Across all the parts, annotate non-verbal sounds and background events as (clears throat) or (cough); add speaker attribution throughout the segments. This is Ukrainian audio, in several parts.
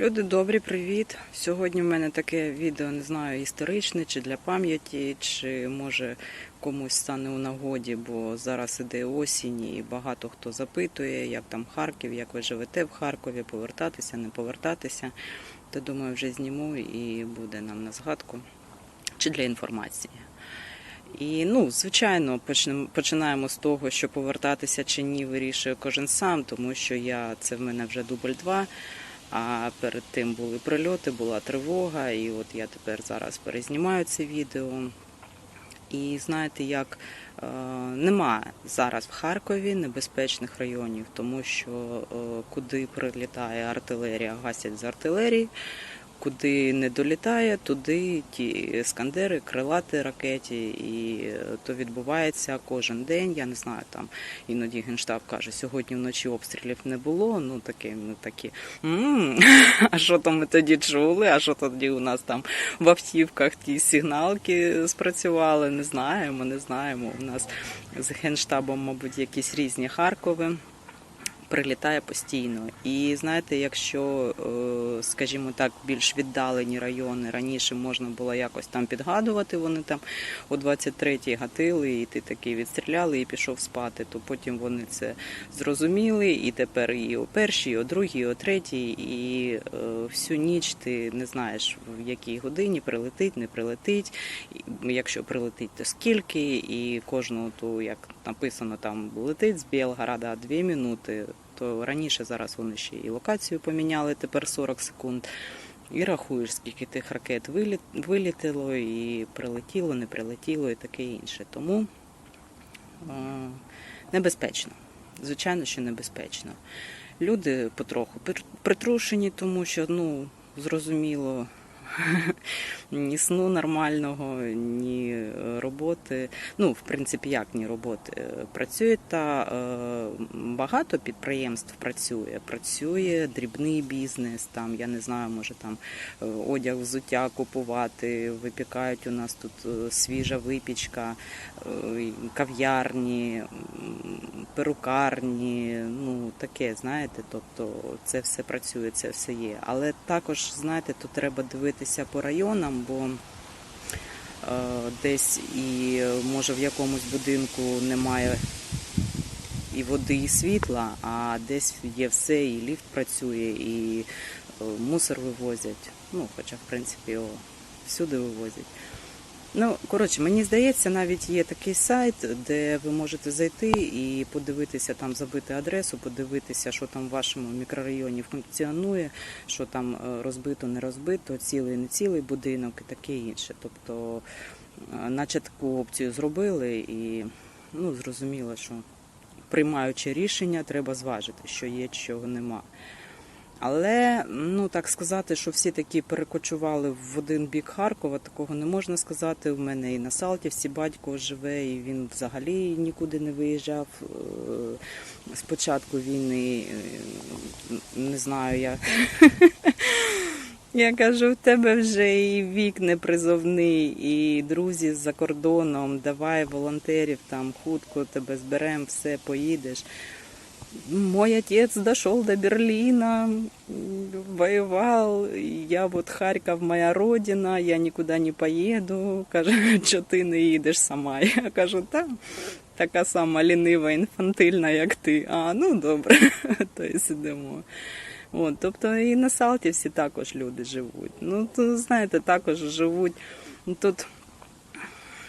Speaker 1: Люди добрі, привіт. Сьогодні в мене таке відео, не знаю, історичне чи для пам'яті, чи може комусь стане у нагоді, бо зараз іде осінь і багато хто запитує, як там Харків, як ви живете в Харкові, повертатися, не повертатися. То думаю, вже зніму і буде нам на згадку чи для інформації. І ну, звичайно, починаємо з того, що повертатися чи ні, вирішує кожен сам, тому що я це в мене вже дубль два. А перед тим були прильоти, була тривога, і от я тепер зараз перезнімаю це відео. І знаєте, як е, нема зараз в Харкові небезпечних районів, тому що е, куди прилітає артилерія, гасять з артилерії. Куди не долітає, туди ті іскандери, крилати ракеті, і е, то відбувається кожен день. Я не знаю, там іноді генштаб каже, сьогодні вночі обстрілів не було. Ну таке, ми такі «М, а що там ми тоді чули? А що тоді у нас там в автівках ті сигналки спрацювали? Не знаємо, не знаємо. У нас з генштабом, мабуть, якісь різні Харкови прилітає постійно. І знаєте, якщо, е, скажімо так, більш віддалені райони раніше можна було якось там підгадувати, вони там о 23-й гатили, і ти такий відстріляли і пішов спати, то потім вони це зрозуміли, і тепер і о першій, і о другій, і о третій, і е, всю ніч ти не знаєш, в якій годині прилетить, не прилетить. Якщо прилетить, то скільки, і кожну ту, як написано, там летить з Білгорода 2 минути, то раніше зараз вони ще і локацію поміняли, тепер 40 секунд. І рахуєш, скільки тих ракет виліт, вилітіло, і прилетіло, не прилетіло, і таке інше. Тому е, небезпечно. Звичайно, що небезпечно. Люди потроху притрушені, тому що, ну, зрозуміло, (laughs) ні сну нормального, ні е, роботи. Ну, в принципі, як ні роботи. Е, Працює та е, багато підприємств працює. Працює дрібний бізнес, там, я не знаю, може там одяг, взуття купувати, випікають у нас тут свіжа випічка, кав'ярні, перукарні, ну таке, знаєте, тобто це все працює, це все є. Але також, знаєте, тут треба дивитися по районам, бо е, десь і може в якомусь будинку немає і води, і світла, а десь є все, і ліфт працює, і е, мусор вивозять. Ну, хоча, в принципі, його всюди вивозять. Ну, коротше, мені здається, навіть є такий сайт, де ви можете зайти і подивитися там, забити адресу, подивитися, що там в вашому мікрорайоні функціонує, що там е, розбито, не розбито, цілий, не цілий будинок і таке інше. Тобто, е, наче таку опцію зробили, і ну, зрозуміло, що приймаючи рішення, треба зважити, що є, чого нема. Але ну так сказати, що всі такі перекочували в один бік Харкова, такого не можна сказати. У мене і на Салтівці батько живе, і він взагалі нікуди не виїжджав. Е, З початку війни е, не знаю я. (laughs) Я кажу, в тебе вже і вік непризовний, і друзі з-за кордоном, давай волонтерів там хутко тебе зберемо, все, поїдеш. Мой отец дошел до Берлина, воевал, я вот Харьков моя родина, я никуда не поеду. Каже, що (laughs) ти не їдеш сама. (laughs) Я кажу, та така сама лінива, інфантильна, як ти. А, ну добре, (laughs) то і сидимо. От, тобто і на Салтівці також люди живуть. Ну, то, знаєте, також живуть. Тут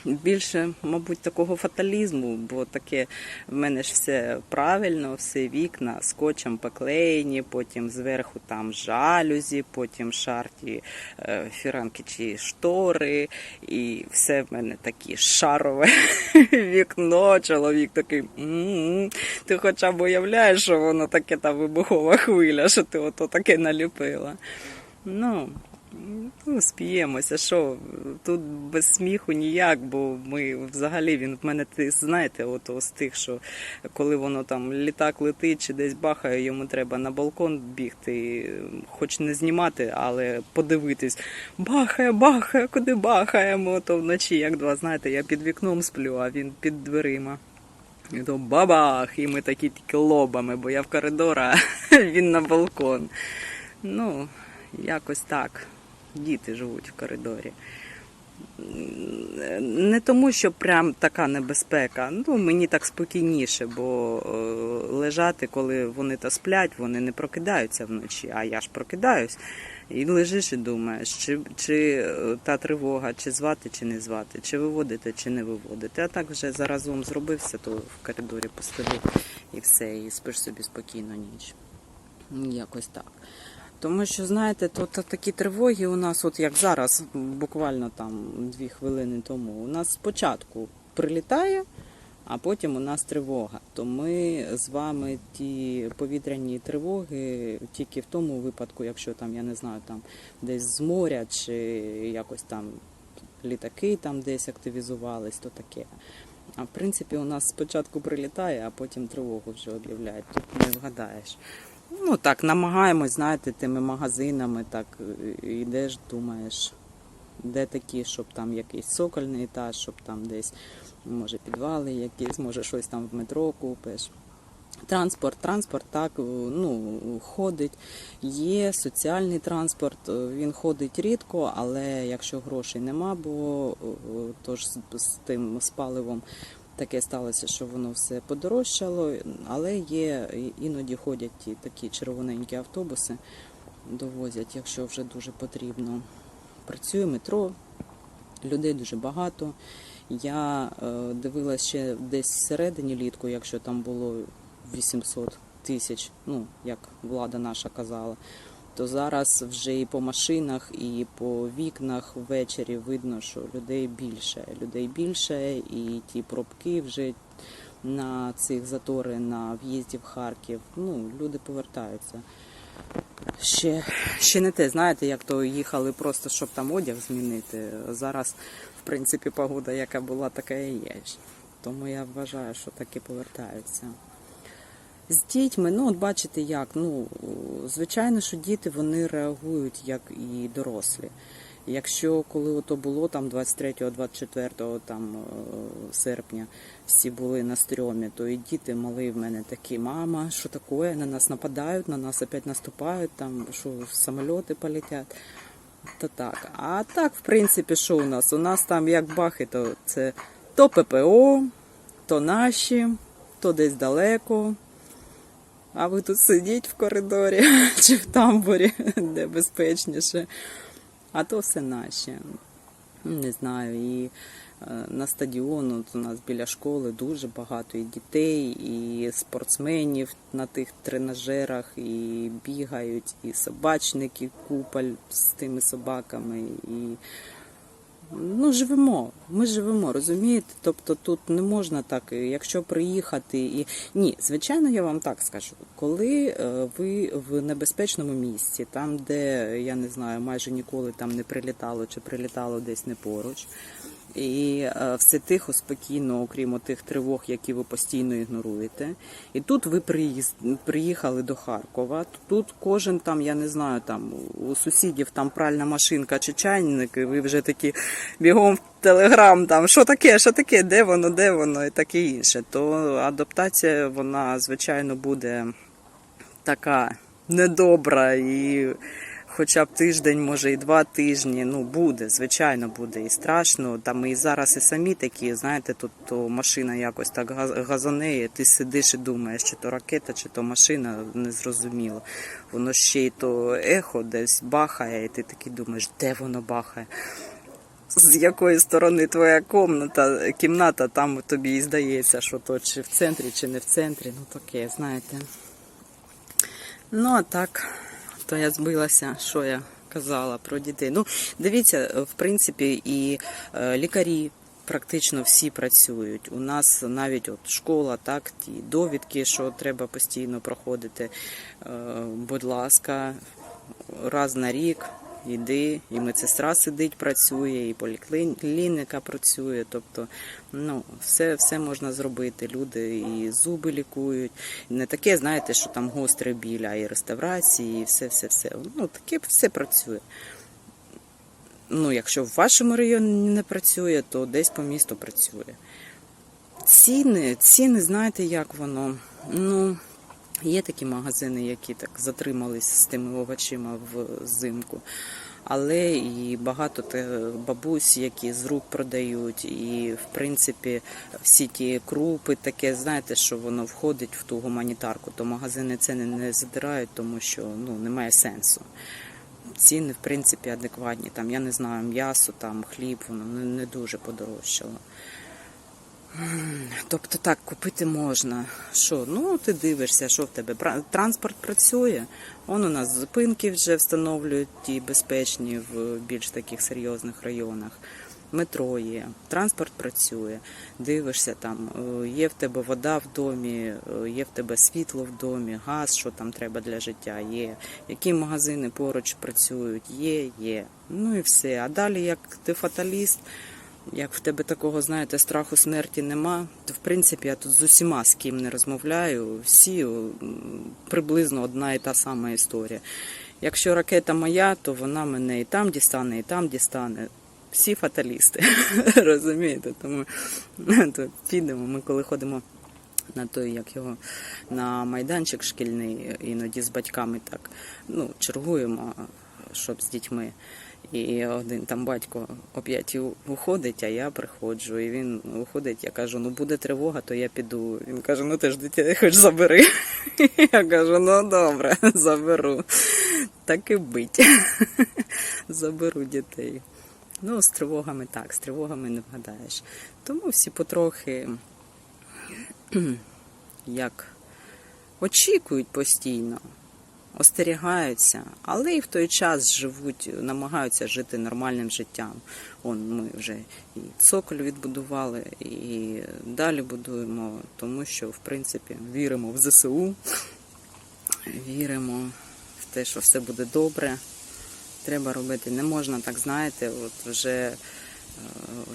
Speaker 1: більше, мабуть, такого фаталізму, бо таке в мене ж все правильно, все вікна скотчем поклеєні, потім зверху там жалюзі, потім шарті е, фіранки чи штори, і все в мене таке шарове (laughs) вікно. Чоловік такий. Ти хоча б уявляєш, що воно таке та вибухова хвиля, що ти ото таке наліпила. Ну, Ну, спіємося, що тут без сміху ніяк, бо ми взагалі він в мене ти знаєте, от з тих, що коли воно там літак летить чи десь бахає, йому треба на балкон бігти, хоч не знімати, але подивитись. Бахає, бахає, куди бахаємо, то вночі, як два, знаєте, я під вікном сплю, а він під дверима. І то бабах, і ми такі тільки лобами, бо я в коридор, а (laughs) він на балкон. Ну, якось так. Діти живуть в коридорі. Не тому, що прям така небезпека. Ну, мені так спокійніше, бо е, лежати, коли вони та сплять, вони не прокидаються вночі, а я ж прокидаюсь. І лежиш і думаєш, чи, чи е, та тривога, чи звати, чи не звати, чи виводити, чи не виводити. А так вже заразом зробився, то в коридорі постелив і все, і спиш собі спокійно ніч. Якось так. Тому що, знаєте, то такі тривоги у нас, от як зараз, буквально там дві хвилини тому, у нас спочатку прилітає, а потім у нас тривога. То ми з вами ті повітряні тривоги тільки в тому випадку, якщо там, я не знаю, там десь з моря чи якось там літаки там десь активізувались, то таке. А в принципі, у нас спочатку прилітає, а потім тривогу вже об'являють. Тут не вгадаєш. Ну так, намагаємось, знаєте, тими магазинами, так е, йдеш, думаєш, де такі, щоб там якийсь сокольний етаж, щоб там десь, може, підвали якісь, може щось там в метро купиш. Транспорт, транспорт так е, ну, ходить. Є соціальний транспорт, е, він ходить рідко, але якщо грошей нема, бо е, тож з, тим з паливом таке сталося, що воно все подорожчало, але є іноді ходять ті такі червоненькі автобуси, довозять, якщо вже дуже потрібно. Працює метро, людей дуже багато. Я е, дивилася ще десь всередині літку, якщо там було 800 тисяч, ну як влада наша казала, то зараз вже і по машинах, і по вікнах ввечері видно, що людей більше. Людей більше, і ті пробки вже на цих затори на в'їзді в Харків. Ну, люди повертаються. Ще, ще не те, знаєте, як то їхали просто, щоб там одяг змінити. Зараз, в принципі, погода, яка була, така і є. Тому я вважаю, що таки повертаються. З дітьми, ну от бачите як, ну звичайно, що діти вони реагують як і дорослі. Якщо коли ото було там 23-24 там е, серпня всі були на стрьомі, то і діти мали в мене такі, мама, що таке, на нас нападають, на нас опять наступають, там що самоліти полетять. То так. А так, в принципі, що у нас? У нас там як бахи, то це то ППО, то наші, то десь далеко. А ви тут сидіть в коридорі (laughs) чи в тамбурі, (laughs) де безпечніше. А то все наші. Не знаю. І е, на стадіону у нас біля школи дуже багато і дітей, і спортсменів на тих тренажерах, і бігають, і собачники купаль з тими собаками. І ну, живемо. Ми живемо, розумієте? Тобто тут не можна так, якщо приїхати і ні, звичайно, я вам так скажу, коли е, ви в небезпечному місці, там, де я не знаю, майже ніколи там не прилітало чи прилітало десь не поруч. І е, все тихо, спокійно, окрім тих тривог, які ви постійно ігноруєте. І тут ви приїхали до Харкова. Тут кожен там, я не знаю, там у сусідів там пральна машинка чи чайник, і ви вже такі бігом в телеграм, там що таке, що таке, де воно, де воно, і таке інше. То адаптація, вона, звичайно, буде така недобра і. Хоча б тиждень, може і два тижні, ну буде, звичайно, буде і страшно. Там і зараз і самі такі, знаєте, тут то машина якось так газ- газонеє, ти сидиш і думаєш, чи то ракета, чи то машина, незрозуміло. Воно ще й то ехо десь бахає, і ти такий думаєш, де воно бахає. З якої сторони твоя комната, кімната, там тобі і здається, що то чи в центрі, чи не в центрі. Ну таке, знаєте. Ну, а так, то я збилася, що я казала про дітей. Ну, дивіться, в принципі, і е, лікарі. Практично всі працюють. У нас навіть от школа, так, ті довідки, що треба постійно проходити. Е, будь ласка, раз на рік йди, і медсестра сидить, працює, і поліклініка працює. Тобто, ну, все, все можна зробити. Люди і зуби лікують. Не таке, знаєте, що там гостре біль, а і реставрації, і все, все, все. Ну, таке все працює. Ну, якщо в вашому районі не працює, то десь по місту працює. Ціни, ціни, знаєте, як воно? Ну, Є такі магазини, які так затримались з тими овочима взимку. Але і багато бабусь, які з рук продають, і в принципі всі ті крупи, таке, знаєте, що воно входить в ту гуманітарку, то магазини ціни не задирають, тому що ну немає сенсу. Ціни, в принципі, адекватні. Там, я не знаю, м'ясо, там, хліб, воно не дуже подорожчало. Тобто так, купити можна. Що? Ну, ти дивишся, що в тебе? Транспорт працює. Он у нас зупинки вже встановлюють ті безпечні в більш таких серйозних районах. Метро є, транспорт працює, дивишся там, е, є в тебе вода в домі, е, є в тебе світло в домі, газ, що там треба для життя, є. Які магазини поруч працюють, є, є. Ну і все. А далі, як ти фаталіст, як в тебе такого, знаєте, страху смерті нема, то в принципі я тут з усіма, з ким не розмовляю, всі приблизно одна і та сама історія. Якщо ракета моя, то вона мене і там дістане, і там дістане. Всі фаталісти, (laughs) розумієте? Тому (laughs) то підемо. Ми коли ходимо на той, як його на майданчик шкільний, іноді з батьками так ну, чергуємо, щоб з дітьми. І один там батько о п'ятій виходить, а я приходжу. І він виходить, я кажу, ну буде тривога, то я піду. Він каже, ну ти ж дитя хоч забери. (laughs) Я кажу, ну добре, (laughs) заберу. Так і бить. (laughs) Заберу дітей. Ну, з тривогами так, з тривогами не вгадаєш. Тому всі потрохи (clears throat) як очікують постійно, остерігаються, але і в той час живуть, намагаються жити нормальним життям. Он ми вже і цоколь відбудували, і далі будуємо, тому що, в принципі, віримо в ЗСУ, віримо в те, що все буде добре. Треба робити. Не можна так, знаєте, от вже е,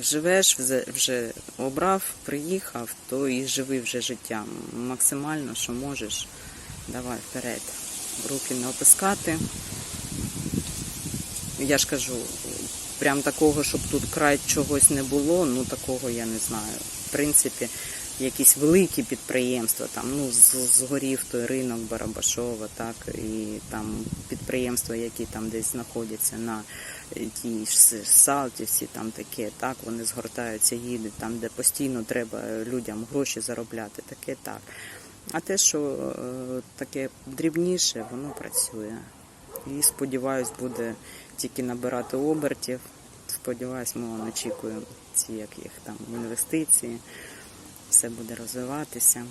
Speaker 1: живеш, вже, обрав, приїхав, то і живи вже життям. Максимально, що можеш, давай вперед. Руки не опускати. Я ж кажу, прям такого, щоб тут край чогось не було, ну такого я не знаю. В принципі, якісь великі підприємства, там ну згорів той ринок Барабашова, так і там підприємства, які там десь знаходяться на тій ж Салтівці, там таке, так вони згортаються, їдуть там, де постійно треба людям гроші заробляти, таке так. А те, що е, таке дрібніше, воно працює. І сподіваюсь, буде тільки набирати обертів. Сподіваюсь, ми очікуємо ці як їх там інвестиції. Все буде розвиватися.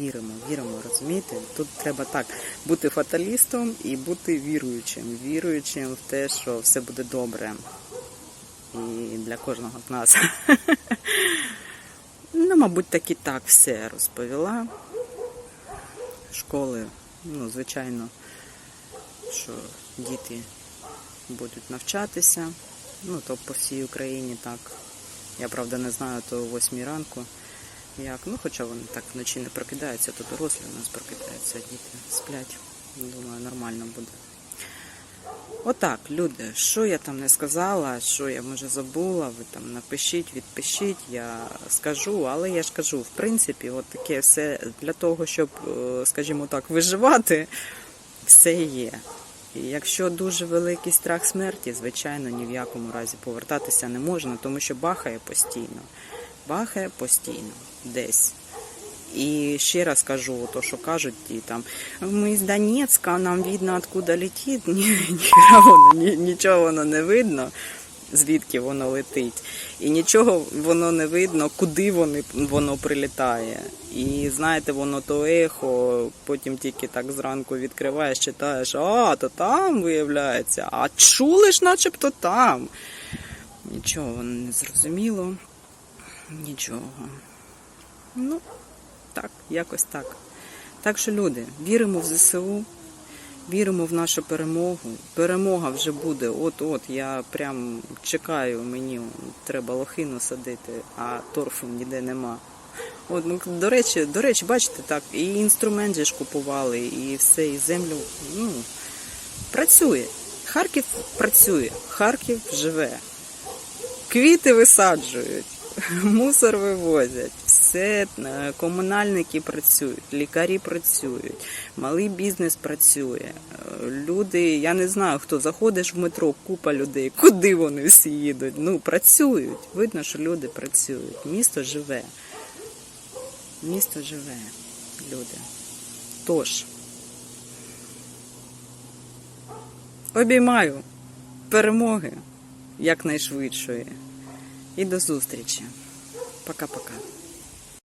Speaker 1: Віримо, віримо, розумієте? Тут треба так бути фаталістом і бути віруючим. Віруючим в те, що все буде добре. І для кожного з нас. (laughs) Ну, мабуть, так і так все розповіла. Школи, ну, звичайно, що діти будуть навчатися. Ну, то по всій Україні так. Я правда не знаю, то о 8 ранку. Як? Ну, хоча вони так вночі не прокидаються, то дорослі у нас прокидаються, діти сплять. Думаю, нормально буде. Отак, люди, що я там не сказала, що я може забула, ви там напишіть, відпишіть, я скажу, але я ж кажу, в принципі, от таке все для того, щоб, е, скажімо так, виживати, все є. І якщо дуже великий страх смерті, звичайно, ні в якому разі повертатися не можна, тому що бахає постійно. Бахає постійно десь. І ще раз кажу, то, що кажуть, ті там ми з Донецька, нам видно, откуда летить. (laughs) Ні, ніхера воно, ні, нічого воно не видно, звідки воно летить. І нічого воно не видно, куди вони, воно прилітає. І знаєте, воно то ехо, потім тільки так зранку відкриваєш, читаєш, а, то там виявляється, а чули ж начебто там. Нічого воно не зрозуміло. Нічого. Ну, так, якось так. Так що, люди, віримо в ЗСУ, віримо в нашу перемогу. Перемога вже буде. От-от, я прям чекаю, мені треба лохину садити, а торфу ніде нема. От, ну, до речі, до речі, бачите, так, і інструмент же ж купували, і все, і землю. Ну, працює. Харків працює, Харків живе. Квіти висаджують, мусор вивозять. Все е, комунальники працюють, лікарі працюють, малий бізнес працює. Е, Люди, я не знаю, хто заходиш в метро, купа людей, куди вони всі їдуть. Ну, працюють. Видно, що люди працюють. Місто живе. Місто живе, люди. Тож. Обіймаю перемоги якнайшвидшої. І до зустрічі. Пока-пока.